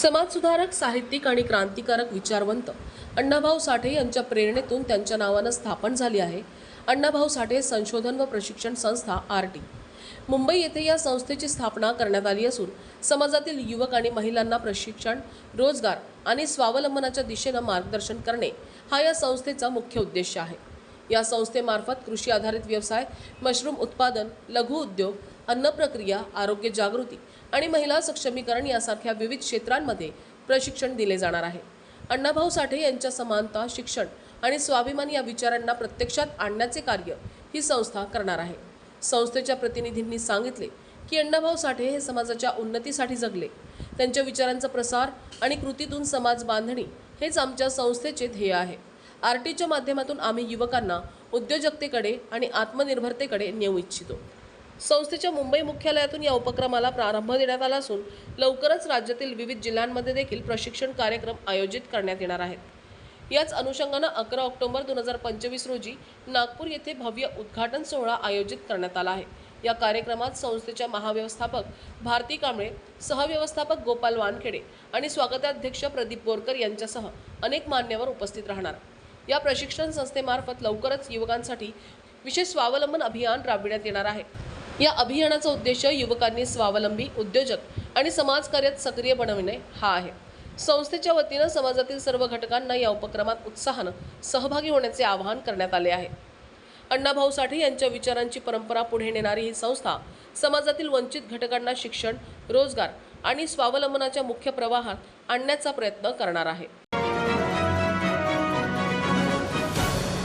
समाजसुधारक साहित्यिक आणि क्रांतिकारक विचारवंत अण्णाभाऊ साठे यांच्या प्रेरणेतून त्यांच्या नावानं स्थापन झाली आहे. अण्णाभाऊ साठे संशोधन व प्रशिक्षण संस्था आर टी. मुंबई येथे या संस्थेची स्थापना करण्यात आली असून समाजातील युवक आणि महिलांना प्रशिक्षण रोजगार आणि स्वावलंबनाच्या दिशेनं मार्गदर्शन करणे हा या संस्थेचा मुख्य उद्देश आहे. या संस्थेमार्फत कृषी आधारित व्यवसाय मशरूम उत्पादन लघु उद्योग अन्न प्रक्रिया आरोग्य जागृती आणि महिला सक्षमीकरण यासारख्या विविध क्षेत्रांमध्ये प्रशिक्षण दिले जाणार आहे. अण्णाभाऊ साठे यांच्या समानता शिक्षण आणि स्वाभिमान या विचारांना प्रत्यक्षात आणण्याचे कार्य ही संस्था करणार आहे. संस्थेच्या प्रतिनिधींनी सांगितले की अण्णाभाऊ साठे हे समाजाच्या उन्नतीसाठी जगले. त्यांच्या विचारांचा प्रसार आणि कृतीतून समाज बांधणी हेच आमच्या संस्थेचे ध्येय आहे. आर टीच्या माध्यमातून आम्ही युवकांना उद्योजकतेकडे आणि आत्मनिर्भरतेकडे नेऊ इच्छितो. संस्थेच्या मुंबई मुख्यालयातून या उपक्रमाला प्रारंभ देण्यात आला असून लवकरच राज्यातील विविध जिल्ह्यांमध्ये देखील प्रशिक्षण कार्यक्रम आयोजित करण्यात येणार आहेत. याच अनुषंगानं अकरा ऑक्टोबर दोन हजार पंचवीस रोजी नागपूर येथे भव्य उद्घाटन सोहळा आयोजित करण्यात आला आहे. या कार्यक्रमात संस्थेच्या महाव्यवस्थापक भारती कांबळे सहव्यवस्थापक गोपाल वानखेडे आणि स्वागताध्यक्ष प्रदीप बोरकर यांच्यासह अनेक मान्यवर उपस्थित राहणार. या प्रशिक्षण संस्थेमार्फत लवकरच युवकांसाठी विशेष स्वावलंबन अभियान राबविण्यात येणार आहे. या अभियानाचा उद्देश युवकांनी स्वावलंबी उद्योजक आणि समाजकार्यात सक्रिय बनविणे हा आहे. संस्थेच्या वतीनं समाजातील सर्व घटकांना या उपक्रमात उत्साहानं सहभागी होण्याचे आवाहन करण्यात आले आहे. अण्णाभाऊ साठे यांच्या विचारांची परंपरा पुढे नेणारी ही संस्था समाजातील वंचित घटकांना शिक्षण रोजगार आणि स्वावलंबनाच्या मुख्य प्रवाहात आणण्याचा प्रयत्न करणार आहे.